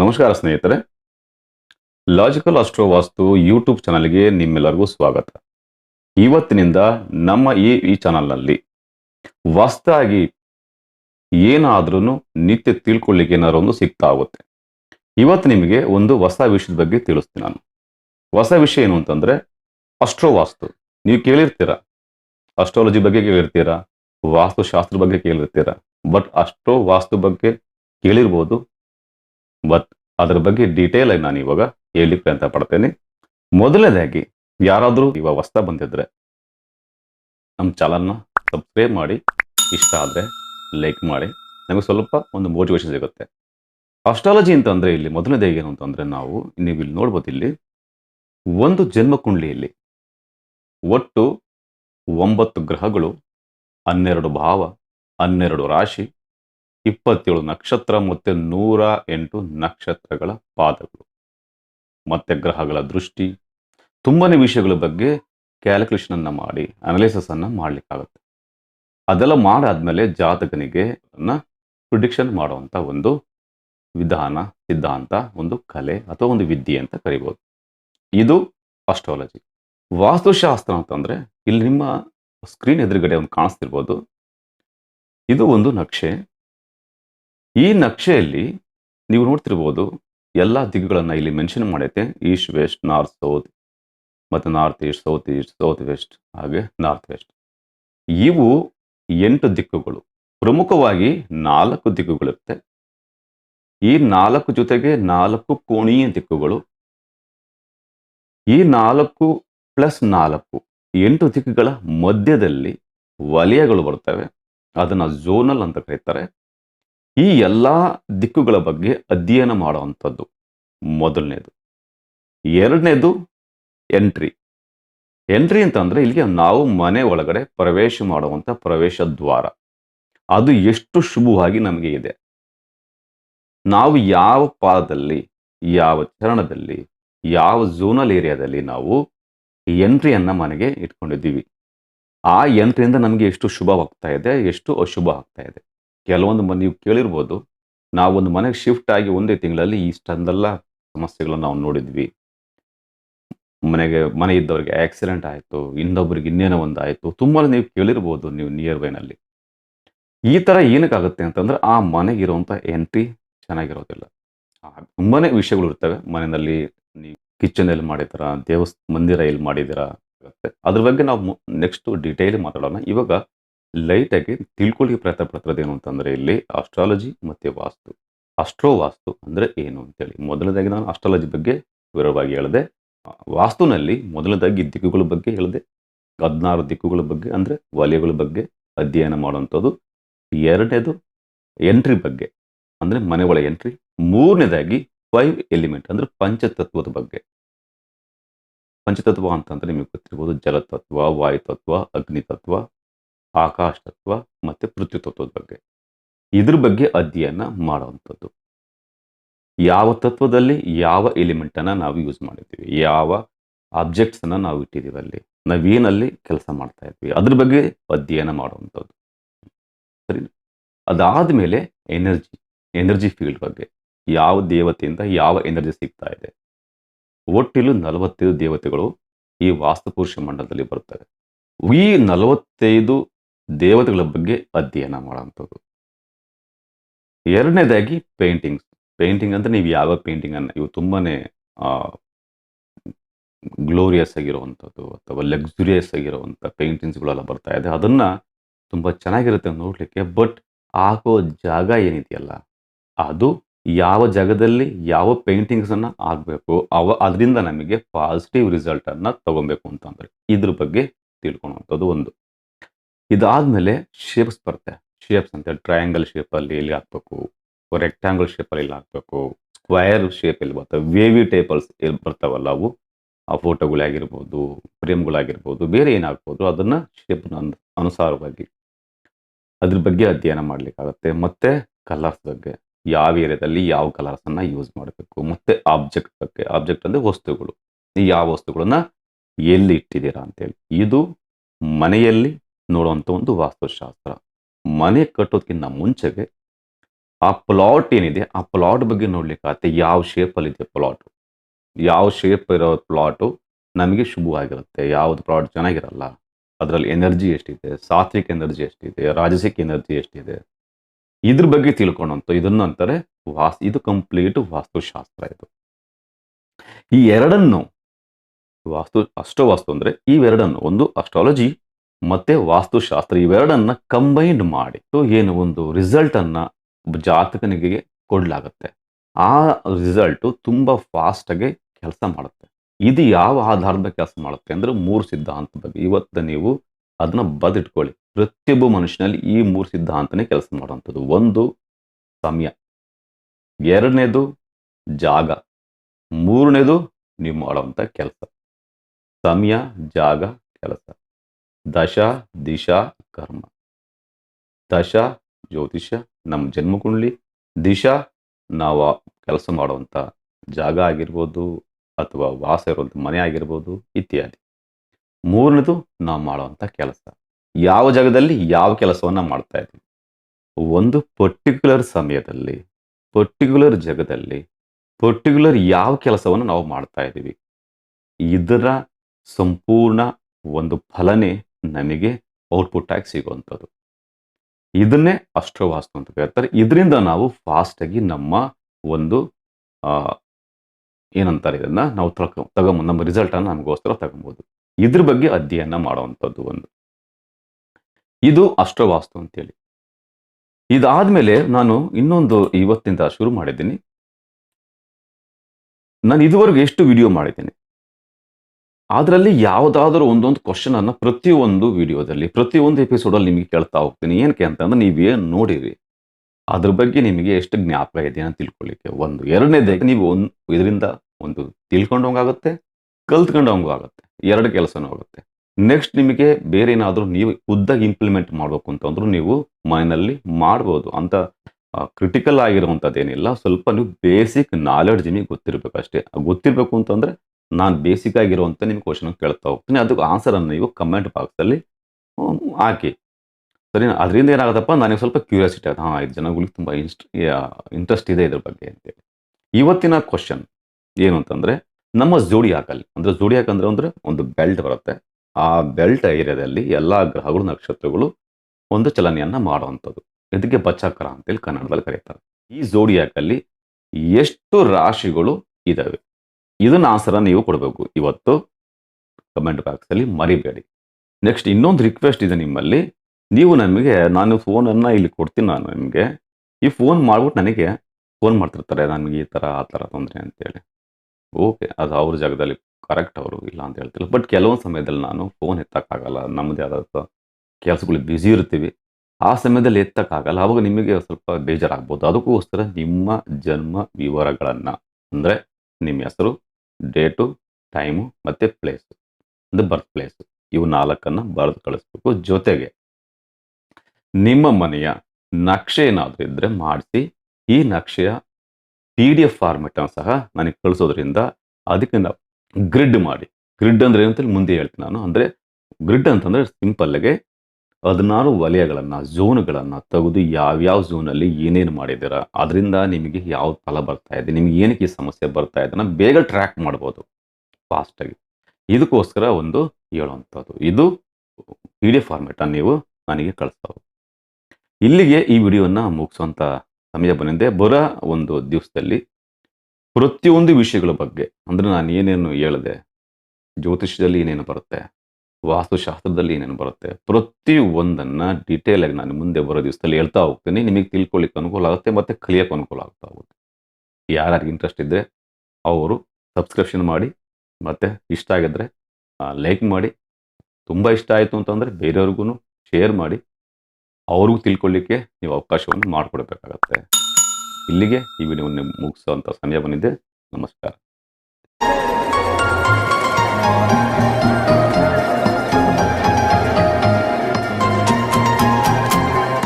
ನಮಸ್ಕಾರ ಸ್ನೇಹಿತರೆ. Logical astro ವಾಸ್ತು YouTube ಚಾನಲ್ಗೆ ನಿಮ್ಮೆಲ್ಲರಿಗೂ ಸ್ವಾಗತ. ಇವತ್ತಿನಿಂದ ನಮ್ಮ ಈ ಈ ಚಾನಲ್ನಲ್ಲಿ ವಾಸ್ತಾಗಿ ಏನಾದ್ರೂ ನಿತ್ಯ ತಿಳ್ಕೊಳ್ಳಿಕ್ಕೆ ಏನಾದ್ರು ಒಂದು ಸಿಗ್ತಾ ಆಗುತ್ತೆ ಇವತ್ತು ನಿಮಗೆ ಒಂದು ಹೊಸ ವಿಷಯದ ಬಗ್ಗೆ ತಿಳಿಸ್ತೀನಿ ನಾನು. ಹೊಸ ವಿಷಯ ಏನು ಅಂತಂದ್ರೆ ಅಸ್ಟ್ರೋ ವಾಸ್ತು ನೀವು ಕೇಳಿರ್ತೀರಾ? ಅಸ್ಟ್ರಾಲಜಿ ಬಗ್ಗೆ ಕೇಳಿರ್ತೀರಾ? ವಾಸ್ತುಶಾಸ್ತ್ರ ಬಗ್ಗೆ ಕೇಳಿರ್ತೀರ. ಬಟ್ ಅಷ್ಟೋ ವಾಸ್ತು ಬಗ್ಗೆ ಕೇಳಿರ್ಬೋದು. ಬಟ್ ಅದರ ಬಗ್ಗೆ ಡೀಟೇಲ್ ಆಗಿ ನಾನು ಇವಾಗ ಹೇಳಲಿಕ್ಕೆ ಪ್ರಯತ್ನ ಪಡ್ತೇನೆ. ಮೊದಲನೇದಾಗಿ, ಯಾರಾದರೂ ಇವಾಗ ಹೊಸ್ತಾ ಬಂದಿದ್ರೆ, ನಮ್ಮ ಚಾನಲ್ನ ಸಬ್ಸ್ಕ್ರೈಬ್ ಮಾಡಿ, ಇಷ್ಟ ಆದರೆ ಲೈಕ್ ಮಾಡಿ. ನಮಗೆ ಸ್ವಲ್ಪ ಒಂದು ಮೋಟಿವೇಶನ್ ಸಿಗುತ್ತೆ. ಅಸ್ಟ್ರಾಲಜಿ ಅಂತಂದ್ರೆ ಇಲ್ಲಿ ಮೊದಲನೇದಾಗಿ ಏನು ಅಂತಂದ್ರೆ ನಾವು ನೀವು ಇಲ್ಲಿ ನೋಡ್ಬೋದು ಇಲ್ಲಿ, ಒಂದು ಜನ್ಮ ಕುಂಡ್ಲಿಯಲ್ಲಿ ಒಟ್ಟು ಒಂಬತ್ತು ಗ್ರಹಗಳು ಹನ್ನೆರಡು ಭಾವ, ಹನ್ನೆರಡು ರಾಶಿ, ಇಪ್ಪತ್ತೇಳು ನಕ್ಷತ್ರ ಮತ್ತೆ ನೂರ ಎಂಟು ನಕ್ಷತ್ರಗಳ ಪಾದಗಳು. ಮತ್ತೆ ಗ್ರಹಗಳ ದೃಷ್ಟಿ, ತುಂಬಾನೇ ವಿಷಯಗಳ ಬಗ್ಗೆ ಕ್ಯಾಲ್ಕುಲೇಷನ್ ಅನ್ನ ಮಾಡಿ ಅನಲೈಸಸ್ ಮಾಡಲಿಕ್ಕಾಗುತ್ತೆ ಮಾಡ್ಲಿಕ್ಕಾಗುತ್ತೆ. ಅದೆಲ್ಲ ಮಾಡಾದ್ಮೇಲೆ ಜಾತಕನಿಗೆ ಅದನ್ನು ಪ್ರಿಡಿಕ್ಷನ್ ಮಾಡುವಂಥ ಒಂದು ವಿಧಾನ, ಸಿದ್ಧಾಂತ, ಒಂದು ಕಲೆ ಅಥವಾ ಒಂದು ವಿದ್ಯೆ ಅಂತ ಕರಿಬೋದು. ಇದು ಅಸ್ಟ್ರಾಲಜಿ ವಾಸ್ತುಶಾಸ್ತ್ರ ಅಂತಂದ್ರೆ ಇಲ್ಲಿ ನಿಮ್ಮ ಸ್ಕ್ರೀನ್ ಎದುರುಗಡೆ ಒಂದು ಕಾಣಿಸ್ತಿರ್ಬೋದು. ಇದು ಒಂದು ನಕ್ಷೆ. ಈ ನಕ್ಷೆಯಲ್ಲಿ ನೀವು ನೋಡ್ತಿರ್ಬೋದು ಎಲ್ಲ ದಿಕ್ಕುಗಳನ್ನು ಇಲ್ಲಿ ಮೆನ್ಷನ್ ಮಾಡೈತೆ. ಈಸ್ಟ್, ವೆಸ್ಟ್, ನಾರ್ತ್, ಸೌತ್ ಮತ್ತು north, east, south east, south, west ಹಾಗೆ ನಾರ್ತ್, ವೆಸ್ಟ್. ಇವು ಎಂಟು ದಿಕ್ಕುಗಳು. ಪ್ರಮುಖವಾಗಿ ನಾಲ್ಕು ದಿಕ್ಕುಗಳಿರುತ್ತೆ. ಈ ನಾಲ್ಕು ಜೊತೆಗೆ ನಾಲ್ಕು ಕೋಣೀಯ ದಿಕ್ಕುಗಳು. ಈ ನಾಲ್ಕು ಪ್ಲಸ್ ನಾಲ್ಕು. ಎಂಟು ದಿಕ್ಕುಗಳ ಮಧ್ಯದಲ್ಲಿ ವಲಯಗಳು ಬರ್ತವೆ ಅದನ್ನ ಝೋನಲ್ ಅಂತ ಕರೀತಾರೆ. ಈ ಎಲ್ಲ ದಿಕ್ಕುಗಳ ಬಗ್ಗೆ ಅಧ್ಯಯನ ಮಾಡುವಂಥದ್ದು. ಮೊದಲನೇದು. ಎರಡನೇದು ಎಂಟ್ರಿ. ಎಂಟ್ರಿ ಅಂತಂದ್ರೆ ಇಲ್ಲಿಗೆ ನಾವು ಮನೆ ಒಳಗಡೆ ಪ್ರವೇಶ ಮಾಡುವಂಥ ಪ್ರವೇಶ ದ್ವಾರ. ಅದು ಎಷ್ಟು ಶುಭವಾಗಿ ನಮಗೆ ಇದೆ. ನಾವು ಯಾವ ಪಾದದಲ್ಲಿ ಯಾವ ಚರಣದಲ್ಲಿ, ಯಾವ ಝೋನಲ್ ಏರಿಯಾದಲ್ಲಿ ನಾವು ಎಂಟ್ರಿಯನ್ನ ಮನೆಗೆ ಇಟ್ಕೊಂಡಿದ್ದೀವಿ. ಆ ಎಂಟ್ರಿಯಿಂದ ನಮಗೆ ಎಷ್ಟು ಶುಭವಾಗ್ತಾ ಇದೆ, ಎಷ್ಟು ಅಶುಭ ಆಗ್ತಾ ಇದೆ. ಕೆಲವೊಂದು ಮನೆ ನೀವು ಕೇಳಿರ್ಬೋದು, ನಾವೊಂದು ಮನೆಗೆ ಶಿಫ್ಟ್ ಆಗಿ ಒಂದೇ ತಿಂಗಳಲ್ಲಿ ಇಷ್ಟೊಂದೆಲ್ಲ ಸಮಸ್ಯೆಗಳನ್ನು ನಾವು ನೋಡಿದ್ವಿ. ಮನೆಗೆ, ಮನೆ ಇದ್ದವರಿಗೆ ಆಕ್ಸಿಡೆಂಟ್ ಆಯಿತು ಇನ್ನೊಬ್ಬರಿಗೆ ಇನ್ನೇನೋ ಒಂದು ಆಯಿತು ತುಂಬ ನೀವು ಕೇಳಿರ್ಬೋದು ನೀವು ನಿಯರ್ ಬೈನಲ್ಲಿ ಈ ಥರ ಏನಕ್ಕಾಗುತ್ತೆ ಅಂತಂದ್ರೆ, ಆ ಮನೆಗಿರುವಂಥ ಎಂಟ್ರಿ ಚೆನ್ನಾಗಿರೋದಿಲ್ಲ. ತುಂಬಾ ವಿಷಯಗಳು ಇರ್ತವೆ ಮನೆಯಲ್ಲಿ ನೀವು ಕಿಚನ್ ಎಲ್ಲಿ ಮಾಡಿದ್ದೀರಾ? ದೇವಸ್ ಮಂದಿರ ಎಲ್ಲಿ ಮಾಡಿದ್ದೀರಾ? ಅದ್ರ ಬಗ್ಗೆ ನಾವು ನೆಕ್ಸ್ಟ್ ಡೀಟೇಲ್ ಮಾತಾಡೋಣ. ಇವಾಗ ಲೈಟ್ ಆಗಿ ತಿಳ್ಕೊಳ್ಳಿ ಪ್ರಯತ್ನ ಪಡ್ತಿರೋದು ಏನು ಅಂತಂದ್ರೆ ಇಲ್ಲಿ ಆಸ್ಟ್ರಾಲಜಿ ಮತ್ತೆ ವಾಸ್ತು. ಅಸ್ಟ್ರೋ ವಾಸ್ತು ಅಂದ್ರೆ ಏನು ಅಂತೇಳಿ. ಮೊದಲನೇದಾಗಿ ನಾನು ಆಸ್ಟ್ರಾಲಜಿ ಬಗ್ಗೆ ವಿವರವಾಗಿ ಹೇಳಿದೆ. ವಾಸ್ತುನಲ್ಲಿ ಮೊದಲನೇದಾಗಿ ದಿಕ್ಕುಗಳ ಬಗ್ಗೆ ಹೇಳಿದೆ. ಹದಿನಾರು ದಿಕ್ಕುಗಳ ಬಗ್ಗೆ ಅಂದ್ರೆ ವಲಯಗಳ ಬಗ್ಗೆ ಅಧ್ಯಯನ ಮಾಡುವಂಥದ್ದು. ಎರಡನೇದು ಎಂಟ್ರಿ ಬಗ್ಗೆ ಅಂದ್ರೆ ಮನೆ ಒಳ ಎಂಟ್ರಿ ಮೂರನೇದಾಗಿ ಫೈವ್ ಎಲಿಮೆಂಟ್ ಅಂದ್ರೆ ಪಂಚತತ್ವದ ಬಗ್ಗೆ. ಪಂಚತತ್ವ ಅಂತಂದರೆ ನಿಮಗೆ ಗೊತ್ತಿರ್ಬೋದು ಜಲತತ್ವ, ವಾಯುತತ್ವ, ಅಗ್ನಿತತ್ವ ಆಕಾಶ ತತ್ವ ಮತ್ತೆ ಪೃಥ್ವಿ ತತ್ವದ ಬಗ್ಗೆ. ಇದ್ರ ಬಗ್ಗೆ ಅಧ್ಯಯನ ಮಾಡುವಂಥದ್ದು. ಯಾವ ತತ್ವದಲ್ಲಿ ಯಾವ ಎಲಿಮೆಂಟ್ ಅನ್ನ ನಾವು ಯೂಸ್ ಮಾಡಿದ್ದೀವಿ, ಯಾವ ಆಬ್ಜೆಕ್ಟ್ಸ್ ಅನ್ನ ನಾವು ಇಟ್ಟಿದ್ದೀವಿ ಅಲ್ಲಿ, ನಾವೇನಲ್ಲಿ ಕೆಲಸ ಮಾಡ್ತಾ ಇದ್ವಿ, ಅದ್ರ ಬಗ್ಗೆ ಅಧ್ಯಯನ ಮಾಡುವಂಥದ್ದು. ಸರಿ ಅದಾದ ಮೇಲೆ ಎನರ್ಜಿ ಎನರ್ಜಿ ಫೀಲ್ಡ್ ಬಗ್ಗೆ. ಯಾವ ದೇವತೆಯಿಂದ ಯಾವ ಎನರ್ಜಿ ಸಿಗ್ತಾ ಇದೆ. ಒಟ್ಟಿಲು ನಲವತ್ತೈದು ದೇವತೆಗಳು ಈ ವಾಸ್ತುಪುರುಷ ಮಂಡಲದಲ್ಲಿ ಬರ್ತವೆ ಈ ನಲವತ್ತೈದು ದೇವತೆಗಳ ಬಗ್ಗೆ ಅಧ್ಯಯನ ಮಾಡುವಂಥದ್ದು. ಎರಡನೇದಾಗಿ ಪೇಂಟಿಂಗ್ಸ್ ಪೇಂಟಿಂಗ್ ಅಂದರೆ ನೀವು ಯಾವ ಪೇಂಟಿಂಗ್ ಅನ್ನ, ಇವು ತುಂಬಾನೇ ಗ್ಲೋರಿಯಸ್ ಆಗಿರುವಂಥದ್ದು ಅಥವಾ ಲಕ್ಸುರಿಯಸ್ ಆಗಿರುವಂಥ ಪೇಂಟಿಂಗ್ಸ್ಗಳೆಲ್ಲ ಬರ್ತಾ ಇದೆ. ಅದನ್ನ ತುಂಬಾ ಚೆನ್ನಾಗಿರುತ್ತೆ ನೋಡಲಿಕ್ಕೆ ಬಟ್ ಆಗೋ ಜಾಗ ಏನಿದೆಯಲ್ಲ, ಅದು ಯಾವ ಜಾಗದಲ್ಲಿ ಯಾವ ಪೇಂಟಿಂಗ್ಸ್ ಅನ್ನ ಆಗ್ಬೇಕು, ಅವ ಅದರಿಂದ ನಮಗೆ ಪಾಸಿಟಿವ್ ರಿಸಲ್ಟ್ ಅನ್ನ ತಗೊಬೇಕು ಅಂತಂದ್ರೆ ಇದ್ರ ಬಗ್ಗೆ ತಿಳ್ಕೊಳುವಂಥದ್ದು ಒಂದು. ಇದಾದ್ಮೇಲೆ ಶೇಪ್ಸ್ ಬರುತ್ತೆ. ಶೇಪ್ಸ್ ಅಂತ ಟ್ರಯಾಂಗಲ್ ಶೇಪ್ ಅಲ್ಲಿ ಎಲ್ಲಿ ಹಾಕ್ಬೇಕು ರೆಕ್ಟಾಂಗಲ್ ಶೇಪ್ ಅಲ್ಲಿ ಎಲ್ಲಿ ಹಾಕ್ಬೇಕು ಸ್ಕ್ವಯರ್ ಶೇಪ್ ಎಲ್ಲಿ ಬರ್ತವೆ ವೇವಿ ಟೇಪಲ್ಸ್ ಎಲ್ಲಿ ಬರ್ತಾವಲ್ಲ ಅವು, ಆ ಫೋಟೋಗಳಾಗಿರ್ಬೋದು ಫ್ರೇಮ್ಗಳಾಗಿರ್ಬೋದು ಬೇರೆ ಏನಾಗ್ಬೋದು ಅದನ್ನ ಶೇಪ್ ಅನುಸಾರವಾಗಿ ಅದ್ರ ಬಗ್ಗೆ ಅಧ್ಯಯನ ಮಾಡ್ಲಿಕ್ಕಾಗತ್ತೆ. ಮತ್ತೆ ಕಲರ್ಸ್ ಬಗ್ಗೆ. ಯಾವ ಏರಿಯಾದಲ್ಲಿ ಯಾವ ಕಲರ್ಸ್ ಅನ್ನ ಯೂಸ್ ಮಾಡಬೇಕು. ಮತ್ತೆ ಆಬ್ಜೆಕ್ಟ್ ಬಗ್ಗೆ. ಆಬ್ಜೆಕ್ಟ್ ಅಂದ್ರೆ ವಸ್ತುಗಳು. ಯಾವ ವಸ್ತುಗಳನ್ನ ಎಲ್ಲಿ ಇಟ್ಟಿದ್ದೀರಾ ಅಂತೇಳಿ. ಇದು ಮನೆಯಲ್ಲಿ ನೋಡುವಂಥ ಒಂದು ವಾಸ್ತುಶಾಸ್ತ್ರ. ಮನೆ ಕಟ್ಟೋದಕ್ಕಿಂತ ಮುಂಚೆಗೆ ಆ ಪ್ಲಾಟ್ ಏನಿದೆ, ಆ ಪ್ಲಾಟ್ ಬಗ್ಗೆ ನೋಡ್ಲಿಕ್ಕೆ ಆಗುತ್ತೆ ಯಾವ ಇದೆ ಪ್ಲಾಟ್ ಯಾವ ಶೇಪ್ ಇರೋ ಪ್ಲಾಟು ನಮಗೆ ಶುಭವಾಗಿರುತ್ತೆ. ಯಾವ್ದು ಪ್ಲಾಟ್ ಚೆನ್ನಾಗಿರಲ್ಲ. ಅದರಲ್ಲಿ ಎನರ್ಜಿ ಎಷ್ಟಿದೆ? ಸಾತ್ವಿಕ ಎನರ್ಜಿ ಎಷ್ಟಿದೆ? ರಾಜಸಿಕ ಎನರ್ಜಿ ಎಷ್ಟಿದೆ? ಇದ್ರ ಬಗ್ಗೆ ತಿಳ್ಕೊಂಡಂತ ಇದನ್ನು ಅಂತಾರೆ ವಾಸ್, ಇದು ಕಂಪ್ಲೀಟ್ ವಾಸ್ತುಶಾಸ್ತ್ರ ಇದು. ಈ ಎರಡನ್ನು ವಾಸ್ತು, ಅಷ್ಟವಾಸ್ತು ಅಂದ್ರೆ ಇವೆರಡನ್ನು ಒಂದು ಅಸ್ಟ್ರಾಲಜಿ ಮತ್ತೆ ವಾಸ್ತುಶಾಸ್ತ್ರ ಇವೆರಡನ್ನ ಕಂಬೈನ್ಡ್ ಮಾಡಿ. ಏನು ಒಂದು ರಿಸಲ್ಟ್ ಅನ್ನ ಜಾತಕನಿಗೆ ಕೊಡ್ಲಾಗತ್ತೆ. ಆ ರಿಸಲ್ಟ್ ತುಂಬಾ ಫಾಸ್ಟ್ ಆಗಿ ಕೆಲಸ ಮಾಡುತ್ತೆ. ಇದು ಯಾವ ಆಧಾರದ ಕೆಲಸ ಮಾಡುತ್ತೆ ಅಂದ್ರೆ ಮೂರು ಸಿದ್ಧಾಂತ ಬಗ್ಗೆ. ಇವತ್ತು ನೀವು ಅದನ್ನ ಬದಿಟ್ಕೊಳ್ಳಿ ಪ್ರತಿಯೊಬ್ಬ ಮನುಷ್ಯನಲ್ಲಿ ಈ ಮೂರು ಸಿದ್ಧಾಂತನೇ ಕೆಲಸ ಮಾಡುವಂಥದ್ದು. ಒಂದು ಸಮಯ, ಎರಡನೇದು ಜಾಗ, ಮೂರನೇದು ನೀವು ಮಾಡುವಂಥ ಕೆಲಸ. ಸಮಯ, ಜಾಗ, ಕೆಲಸ. ದಶ, ದಿಶಾ, ಕರ್ಮ. ದಶ, ಜ್ಯೋತಿಷ, ನಮ್ಮ ಜನ್ಮಕುಂಡಲಿ ದಿಶಾ, ನಾವು ಕೆಲಸ ಮಾಡುವಂಥ ಜಾಗ ಆಗಿರ್ಬೋದು ಅಥವಾ ವಾಸ ಇರುವಂಥ ಮನೆ ಆಗಿರ್ಬೋದು ಇತ್ಯಾದಿ. ಮೂರನೇದು ನಾವು ಮಾಡುವಂಥ ಕೆಲಸ. ಯಾವ ಜಾಗದಲ್ಲಿ ಯಾವ ಕೆಲಸವನ್ನ ಮಾಡ್ತಾ ಇದ್ದೀವಿ ಒಂದು ಪರ್ಟಿಕ್ಯುಲರ್ ಸಮಯದಲ್ಲಿ ಪರ್ಟಿಕ್ಯುಲರ್ ಜಾಗದಲ್ಲಿ ಪರ್ಟಿಕ್ಯುಲರ್ ಯಾವ ಕೆಲಸವನ್ನು ನಾವು ಮಾಡ್ತಾ ಇದ್ದೀವಿ. ಇದರ ಸಂಪೂರ್ಣ ಒಂದು ಫಲನೇ ನಮಗೆ ಔಟ್ಪುಟ್ ಆಗಿ ಸಿಗುವಂಥದ್ದು. ಇದನ್ನೇ ಅಷ್ಟವಾಸ್ತು ಅಂತ ಕರೀತಾರೆ. ಇದರಿಂದ ನಾವು ಫಾಸ್ಟ್ ಆಗಿ ನಮ್ಮ ಒಂದು ಏನಂತಾರೆ ಇದನ್ನ? ನಾವು ತಗ ತಗೊಂಬ ನಮ್ಮ ರಿಸಲ್ಟನ್ನು ನಮಗೋಸ್ಕರ ತಗೊಬೋದು. ಇದ್ರ ಬಗ್ಗೆ ಅಧ್ಯಯನ ಮಾಡುವಂಥದ್ದು ಒಂದು. ಇದು ಅಷ್ಟವಾಸ್ತು ಅಂತೇಳಿ. ಇದಾದ್ಮೇಲೆ ನಾನು ಇನ್ನೊಂದು ಇವತ್ತಿಂದ ಶುರು ಮಾಡಿದ್ದೀನಿ. ನಾನು ಇದುವರೆಗೂ ಎಷ್ಟು ವಿಡಿಯೋ ಮಾಡಿದ್ದೀನಿ? ಅದರಲ್ಲಿ ಯಾವುದಾದ್ರೂ ಒಂದೊಂದು ಕ್ವಶನ್ ಅನ್ನ ಪ್ರತಿಯೊಂದು ವಿಡಿಯೋದಲ್ಲಿ, ಪ್ರತಿಯೊಂದು ಎಪಿಸೋಡಲ್ಲಿ ನಿಮಗೆ ಕೇಳ್ತಾ ಹೋಗ್ತೀನಿ. ಏನಕ್ಕೆ ಅಂತಂದ್ರೆ ನೀವೇನು ನೋಡಿರಿ, ಅದ್ರ ಬಗ್ಗೆ ನಿಮಗೆ ಎಷ್ಟು ಜ್ಞಾಪಕ ಇದೆ ಅಂತ ತಿಳ್ಕೊಳ್ಳಿಕ್ಕೆ ಒಂದು, ಎರಡನೇದೇ ನೀವು ಒಂದು, ಇದರಿಂದ ಒಂದು ತಿಳ್ಕೊಂಡಂಗಾಗುತ್ತೆ ಕಲ್ತ್ಕೊಂಡಂಗೂ ಆಗುತ್ತೆ ಎರಡು ಕೆಲಸನೂ ಆಗುತ್ತೆ. ನೆಕ್ಸ್ಟ್ ನಿಮಗೆ ಬೇರೆ ಏನಾದರೂ ನೀವು ಉದ್ದಾಗಿ ಇಂಪ್ಲಿಮೆಂಟ್ ಮಾಡಬೇಕು ಅಂತಂದ್ರೂ ನೀವು ಮೈನಲ್ಲಿ ಮಾಡ್ಬೋದು. ಅಂತ ಕ್ರಿಟಿಕಲ್ ಆಗಿರುವಂಥದ್ದೇನಿಲ್ಲ. ಸ್ವಲ್ಪ ನೀವು ಬೇಸಿಕ್ ನಾಲೆಡ್ಜ್ ನಿಮಗೆ ಗೊತ್ತಿರಬೇಕು ಅಷ್ಟೇ. ಗೊತ್ತಿರಬೇಕು ಅಂತಂದ್ರೆ ನಾನು ಬೇಸಿಕ್ ಆಗಿರುವಂಥ ನಿಮ್ಗೆ ಕ್ವಶನ್ ಕೇಳ್ತಾ ಹೋಗ್ತೀನಿ. ಅದಕ್ಕೆ ಆನ್ಸರನ್ನು ನೀವು ಕಮೆಂಟ್ ಬಾಕ್ಸಲ್ಲಿ ಹಾಕಿ. ಸರಿ ಅದರಿಂದ ಏನಾಗುತ್ತಪ್ಪ ನನಗೆ ಸ್ವಲ್ಪ ಕ್ಯೂರಿಯಾಸಿಟಿ ಆಗುತ್ತೆ ಹಾಂ, ಇದು ಜನಗಳಿಗೆ ತುಂಬ ಇನ್ಸ್ಟ್ ಇಂಟ್ರೆಸ್ಟ್ ಇದೆ ಇದ್ರ ಬಗ್ಗೆ ಅಂತೇಳಿ. ಇವತ್ತಿನ ಕ್ವಶನ್ ಏನು ಅಂತಂದ್ರೆ ನಮ್ಮ ಜೋಡಿ ಹಾಕಲ್ಲಿ ಅಂದ್ರೆ ಜೋಡಿ ಹಾಕಂದ್ರೆ ಅಂದ್ರೆ ಒಂದು ಬೆಲ್ಟ್ ಬರುತ್ತೆ. ಆ ಬೆಲ್ಟ್ ಏರಿಯಾದಲ್ಲಿ ಎಲ್ಲ ಗ್ರಹಗಳು, ನಕ್ಷತ್ರಗಳು ಒಂದು ಚಲನೆಯನ್ನ ಮಾಡುವಂಥದ್ದು. ಇದಕ್ಕೆ ಬಚ್ಚಾಕರ ಅಂತೇಳಿ ಕನ್ನಡದಲ್ಲಿ ಕರೀತಾರೆ. ಈ ಜೋಡಿಯಾಕಲ್ಲಿ ಎಷ್ಟು ರಾಶಿಗಳು ಇದ್ದಾವೆ ಇದನ್ನ ಆನ್ಸರ ನೀವು ಕೊಡಬೇಕು. ಇವತ್ತು ಕಮೆಂಟ್ ಬಾಕ್ಸಲ್ಲಿ ಮರಿಬೇಡಿ. ನೆಕ್ಸ್ಟ್ ಇನ್ನೊಂದು ರಿಕ್ವೆಸ್ಟ್ ಇದೆ ನಿಮ್ಮಲ್ಲಿ. ನೀವು ನಮಗೆ, ನಾನು ಫೋನನ್ನು ಇಲ್ಲಿ ಕೊಡ್ತೀನಿ ನಾನು ನಿಮಗೆ. ಈ ಫೋನ್ ಮಾಡ್ಬಿಟ್ಟು ನನಗೆ ಫೋನ್ ಮಾಡ್ತಿರ್ತಾರೆ. ನನಗೆ ಈ ಥರ ಆ ಥರ ತೊಂದರೆ ಅಂತೇಳಿ. ಓಕೆ ಅದು ಅವ್ರ ಜಾಗದಲ್ಲಿ ಕರೆಕ್ಟ್ ಅವರು ಇಲ್ಲ ಅಂತ ಹೇಳ್ತಿಲ್ಲ. ಬಟ್ ಕೆಲವೊಂದು ಸಮಯದಲ್ಲಿ ನಾನು ಫೋನ್ ಎತ್ತಕ್ಕಾಗಲ್ಲ. ನಮ್ಮದೇ ಆದ ಕೆಲಸಗಳು ಬ್ಯುಸಿ ಇರ್ತೀವಿ. ಆ ಸಮಯದಲ್ಲಿ ಎತ್ತಕ್ಕಾಗಲ್ಲ. ಅವಾಗ ನಿಮಗೆ ಸ್ವಲ್ಪ ಬೇಜಾರಾಗ್ಬೋದು. ಅದಕ್ಕೋಸ್ಕರ ನಿಮ್ಮ ಜನ್ಮ ವಿವರಗಳನ್ನು ಅಂದರೆ ನಿಮ್ಮ ಹೆಸರು ಡೇಟು ಟೈಮು ಮತ್ತು ಪ್ಲೇಸು ಅಂದರೆ ಬರ್ತ್ ಪ್ಲೇಸು ಇವು ನಾಲ್ಕನ್ನು ಬರೆದು ಕಳಿಸ್ಬೇಕು ಜೊತೆಗೆ. ನಿಮ್ಮ ಮನೆಯ ನಕ್ಷೆ ಏನಾದರೂ ಇದ್ದರೆ ಮಾಡಿಸಿ. ಈ ನಕ್ಷೆಯ ಪಿ ಡಿ ಎಫ್ ಫಾರ್ಮೆಟನ್ನು ಸಹ ನನಗೆ ಕಳಿಸೋದ್ರಿಂದ ಅದಕ್ಕಿಂತ ಗ್ರಿಡ್ ಮಾಡಿ. ಗ್ರಿಡ್ ಅಂದ್ರೆ ಏನಂತ ಮುಂದೆ ಹೇಳ್ತೀನಿ ನಾನು. ಅಂದರೆ ಗ್ರಿಡ್ ಅಂತಂದರೆ ಸಿಂಪಲ್ಗೆ ಹದಿನಾರು ವಲಯಗಳನ್ನು, ಝೋನ್ಗಳನ್ನು ತೆಗೆದು ಯಾವ್ಯಾವ ಝೋನಲ್ಲಿ ಏನೇನು ಮಾಡಿದ್ದೀರಾ, ಅದರಿಂದ ನಿಮಗೆ ಯಾವ ಫಲ ಬರ್ತಾ ಇದೆ, ನಿಮ್ಗೆ ಏನಕ್ಕೆ ಈ ಸಮಸ್ಯೆ ಬರ್ತಾ ಇದೆ ಬೇಗ ಟ್ರ್ಯಾಕ್ ಮಾಡ್ಬೋದು. ಫಾಸ್ಟಾಗಿ ಇದಕ್ಕೋಸ್ಕರ ಒಂದು ಹೇಳುವಂಥದ್ದು. ಇದು ಪಿ ಡಿ ಎಫ್ ಫಾರ್ಮೆಟನ್ನು ನೀವು ನನಗೆ ಕಳಿಸ್ತಾವೆ ಇಲ್ಲಿಗೆ ಈ ವಿಡಿಯೋನ ಮುಗಿಸುವಂತ ಸಮಯ ಬಂದಿದೆ. ಬರೋ ಒಂದು ದಿವಸದಲ್ಲಿ ಪ್ರತಿಯೊಂದು ವಿಷಯಗಳ ಬಗ್ಗೆ, ಅಂದರೆ ನಾನು ಏನೇನು ಹೇಳಿದೆ, ಜ್ಯೋತಿಷ್ಯದಲ್ಲಿ ಏನೇನು ಬರುತ್ತೆ, ವಾಸ್ತುಶಾಸ್ತ್ರದಲ್ಲಿ ಏನೇನು ಬರುತ್ತೆ ಪ್ರತಿ ಒಂದನ್ನು ಡೀಟೇಲ್ ಆಗಿ ನಾನು ಮುಂದೆ ಬರೋ ದಿವಸದಲ್ಲಿ ಹೇಳ್ತಾ ಹೋಗ್ತೀನಿ. ನಿಮಗೆ ತಿಳ್ಕೊಳ್ಳಿಕ್ಕೆ ಅನುಕೂಲ ಆಗುತ್ತೆ, ಮತ್ತು ಕಲಿಯೋಕ್ಕೆ ಅನುಕೂಲ ಆಗ್ತಾ ಹೋಗುತ್ತೆ. ಯಾರ್ಯಾರಿಗೆ ಇಂಟ್ರೆಸ್ಟ್ ಇದ್ದರೆ ಅವರು ಸಬ್ಸ್ಕ್ರಿಪ್ಷನ್ ಮಾಡಿ, ಮತ್ತು ಇಷ್ಟ ಆಗಿದ್ರೆ ಲೈಕ್ ಮಾಡಿ. ತುಂಬ ಇಷ್ಟ ಆಯಿತು ಅಂತಂದರೆ ಬೇರೆಯವ್ರಿಗೂ ಶೇರ್ ಮಾಡಿ. ಅವ್ರಿಗೂ ತಿಳ್ಕೊಳ್ಳಿಕ್ಕೆ ನೀವು ಅವಕಾಶವನ್ನು ಮಾಡಿಕೊಡ್ಬೇಕಾಗತ್ತೆ. ಇಲ್ಲಿಗೆ ಈ ವಿಡಿಯೋವನ್ನು ಮುಗಿಸುವಂತ ಸಮಯ ಬಂದಿದೆ ನಮಸ್ಕಾರ.